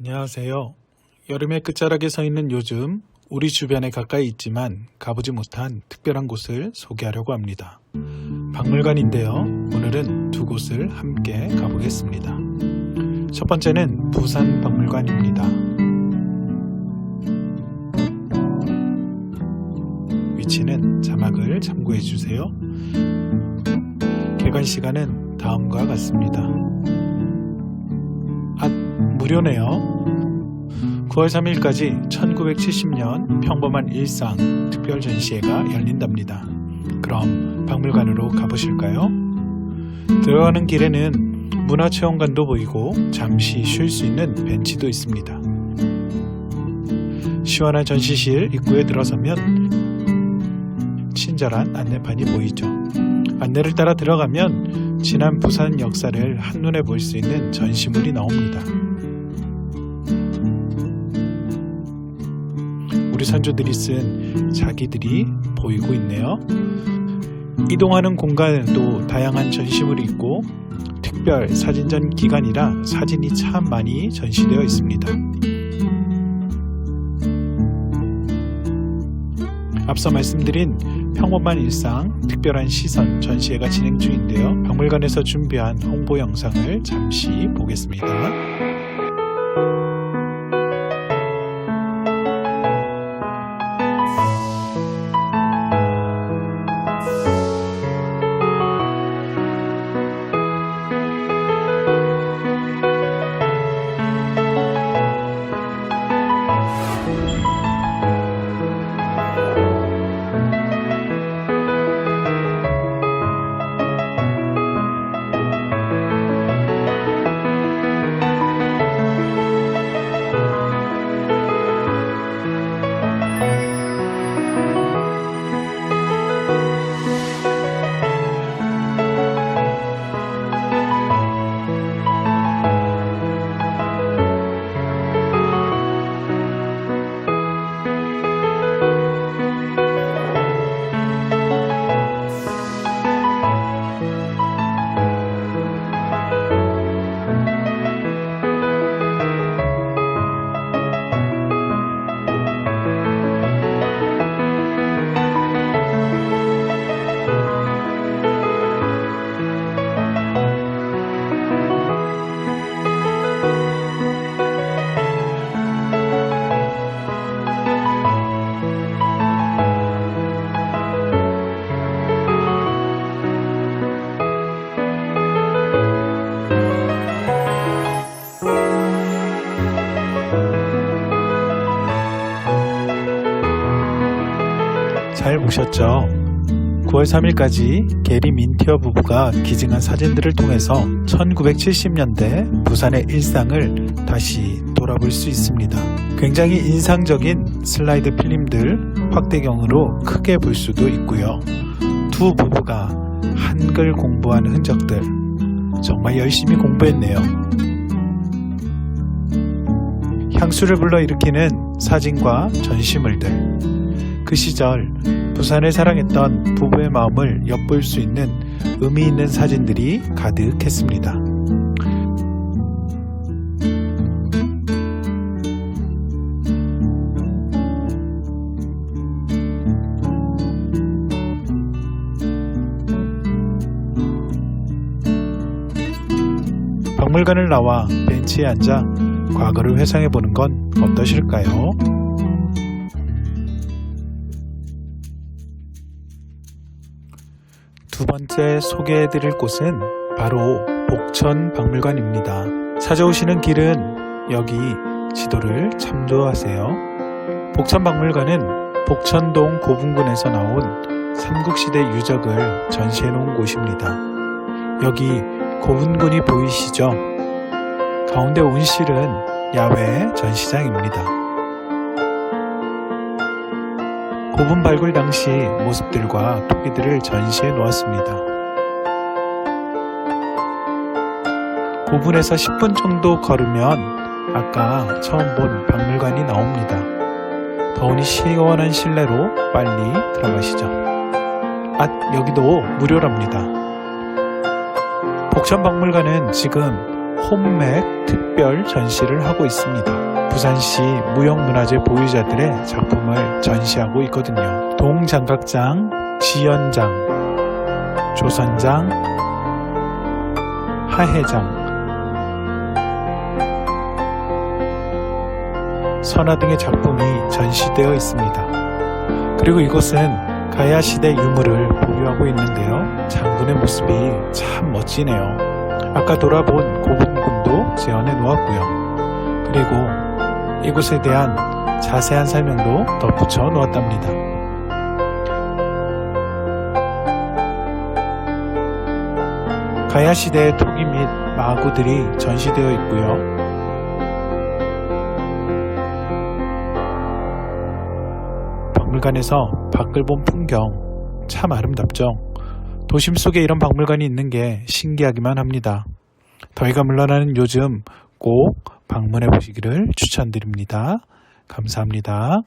안녕하세요. 여름의 끝자락에 서 있는 요즘 우리 주변에 가까이 있지만 가보지 못한 특별한 곳을 소개하려고 합니다. 박물관인데요. 오늘은 두 곳을 함께 가보겠습니다. 첫 번째는 부산 박물관입니다. 위치는 자막을 참고해 주세요. 개관 시간은 다음과 같습니다. 아, 무료네요. 9월 3일까지 1970년 평범한 일상 특별 전시회가 열린답니다. 그럼 박물관으로 가보실까요? 들어가는 길에는 문화체험관도 보이고 잠시 쉴 수 있는 벤치도 있습니다. 시원한 전시실 입구에 들어서면 친절한 안내판이 보이죠. 안내를 따라 들어가면 지난 부산 역사를 한눈에 볼 수 있는 전시물이 나옵니다. 우리 선조들이 쓴 자기들이 보이고 있네요. 이동하는 공간에도 다양한 전시물이 있고 특별 사진전 기간이라 사진이 참 많이 전시되어 있습니다. 앞서 말씀드린 평범한 일상 특별한 시선 전시회가 진행 중인데요. 박물관에서 준비한 홍보 영상을 잠시 보겠습니다. 잘 보셨죠? 9월 3일까지 게리 민티어 부부가 기증한 사진들을 통해서 1970년대 부산의 일상을 다시 돌아볼 수 있습니다. 굉장히 인상적인 슬라이드 필름들 확대경으로 크게 볼 수도 있고요. 두 부부가 한글 공부한 흔적들 정말 열심히 공부했네요. 향수를 불러 일으키는 사진과 전시물들 그 시절 부산을 사랑했던 부부의 마음을 엿볼 수 있는 의미 있는 사진들이 가득했습니다. 박물관을 나와 벤치에 앉아 과거를 회상해 보는 건 어떠실까요? 두 번째 소개해 드릴 곳은 바로 복천 박물관입니다. 찾아오시는 길은 여기 지도를 참조하세요. 복천 박물관은 복천동 고분군에서 나온 삼국시대 유적을 전시해 놓은 곳입니다. 여기 고분군이 보이시죠? 가운데 온실은 야외 전시장입니다. 고분 발굴 당시 모습들과 토기들을 전시해 놓았습니다. 고분에서 10분 정도 걸으면 아까 처음 본 박물관이 나옵니다. 더우니 시원한 실내로 빨리 들어가시죠. 아, 여기도 무료랍니다. 복천박물관은 지금 홈맥 특별 전시를 하고 있습니다. 부산시 무형문화재 보유자들의 작품을 전시하고 있거든요. 동장각장, 지연장, 조선장, 하해장, 선화 등의 작품이 전시되어 있습니다. 그리고 이곳은 가야 시대 유물을 보유하고 있는데요. 장군의 모습이 참 멋지네요. 아까 돌아본 고분군도 재현해 놓았고요. 그리고 이곳에 대한 자세한 설명도 덧붙여 놓았답니다. 가야 시대의 토기 및 마구들이 전시되어 있고요. 박물관에서 밖을 본 풍경 참 아름답죠. 도심 속에 이런 박물관이 있는 게 신기하기만 합니다. 더위가 물러나는 요즘 꼭 방문해 보시기를 추천드립니다. 감사합니다.